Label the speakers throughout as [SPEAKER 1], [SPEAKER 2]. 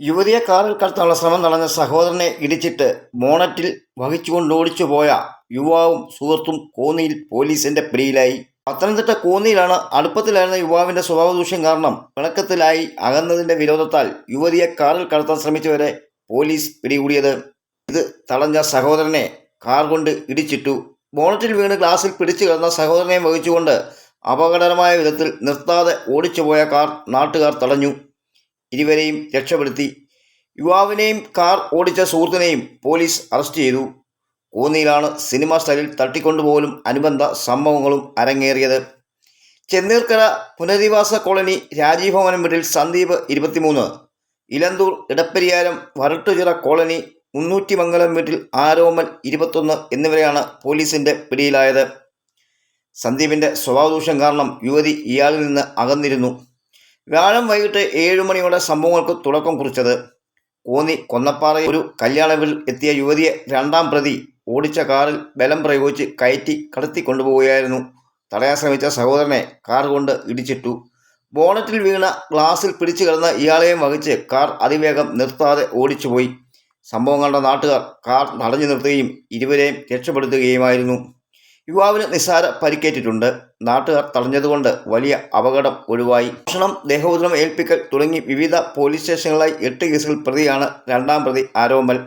[SPEAKER 1] യുവതിയെ കാറിൽ കടത്താനുള്ള ശ്രമം നടന്ന സഹോദരനെ ഇടിച്ചിട്ട് മോണറ്റിൽ വഹിച്ചുകൊണ്ട് ഓടിച്ചു പോയ യുവാവും സുഹൃത്തും കോന്നിയിൽ പോലീസിന്റെ പിടിയിലായി. പത്തനംതിട്ട കോന്നിയിലാണ് അടുപ്പത്തിലായിരുന്ന യുവാവിന്റെ സ്വഭാവദൂഷ്യം കാരണം പിണക്കത്തിലായി അകന്നതിന്റെ വിരോധത്താൽ യുവതിയെ കാറിൽ കടത്താൻ ശ്രമിച്ചവരെ പോലീസ് പിടികൂടിയത്. ഇത് തടഞ്ഞ സഹോദരനെ കാർ കൊണ്ട് ഇടിച്ചിട്ടു. ബോണറ്റിൽ വീണ് ഗ്ലാസിൽ പിടിച്ചു കിടന്ന സഹോദരനെ വഹിച്ചുകൊണ്ട് അപകടകരമായ വിധത്തിൽ നിർത്താതെ ഓടിച്ചുപോയ കാർ നാട്ടുകാർ തടഞ്ഞു. ഇരുവരെയും രക്ഷപ്പെടുത്തി. യുവാവിനെയും കാർ ഓടിച്ച സുഹൃത്തിനെയും പോലീസ് അറസ്റ്റ് ചെയ്തു. കോന്നിയിലാണ് സിനിമ സ്റ്റൈലിൽ തട്ടിക്കൊണ്ടുപോലും അനുബന്ധ സംഭവങ്ങളും അരങ്ങേറിയത്. ചെന്നീർക്കര പുനരധിവാസ കോളനി രാജീവ് ഭവനം വീട്ടിൽ സന്ദീപ് ഇരുപത്തിമൂന്ന്. ഇലന്തൂർ ഇടപ്പെരിയാരം വരട്ടുചിറ കോളനി മുന്നൂറ്റി മംഗളം വീട്ടിൽ ആരോമൽ ഇരുപത്തൊന്ന് എന്നിവരെയാണ് പോലീസിന്റെ പിടിയിലായത്. സന്ദീപിന്റെ സ്വഭാവദൂഷ്യം കാരണം യുവതി ഇയാളിൽ നിന്ന് അകന്നിരുന്നു. വ്യാഴം വൈകിട്ട് ഏഴ് മണിയോടെ സംഭവങ്ങൾക്ക് തുടക്കം കുറിച്ചത്. കോന്നി കൊന്നപ്പാറ ഒരു കല്യാണവിൽ എത്തിയ യുവതിയെ രണ്ടാം പ്രതി ഓടിച്ച കാറിൽ ബലം പ്രയോഗിച്ച് കയറ്റി കടത്തി കൊണ്ടുപോവുകയായിരുന്നു. തടയാൻ ശ്രമിച്ച സഹോദരനെ കാർ കൊണ്ട് ഇടിച്ചിട്ടു. ബോണറ്റിൽ വീണ ഗ്ലാസിൽ പിടിച്ചു കിടന്ന ഇയാളെയും വഹിച്ച് കാർ അതിവേഗം നിർത്താതെ ഓടിച്ചുപോയി. സംഭവം കണ്ട നാട്ടുകാർ കാർ തടഞ്ഞു നിർത്തുകയും ഇരുവരെയും രക്ഷപ്പെടുത്തുകയുമായിരുന്നു. യുവാവിന് നിസ്സാര പരിക്കേറ്റിട്ടുണ്ട്. നാട്ടുകാർ തടഞ്ഞതുകൊണ്ട് വലിയ അപകടം ഒഴിവായി. ഭക്ഷണം ദേഹോദ്രം ഏൽപ്പിക്കൽ തുടങ്ങി വിവിധ പോലീസ് സ്റ്റേഷനുകളായി എട്ട് കേസുകൾ പ്രതിയാണ് രണ്ടാം പ്രതി ആരോമൽ.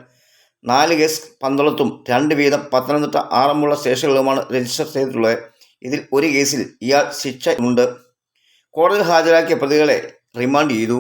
[SPEAKER 1] നാല് കേസ് പന്തളത്തും രണ്ട് വീതം പത്തനംതിട്ട ആറന്മുള സ്റ്റേഷനുകളുമാണ് രജിസ്റ്റർ ചെയ്തിട്ടുള്ളത്. ഇതിൽ ഒരു കേസിൽ ഇയാൾ ശിക്ഷ ഉണ്ട് കോടതിയിൽ ഹാജരാക്കിയ പ്രതികളെ റിമാൻഡ് ചെയ്തു.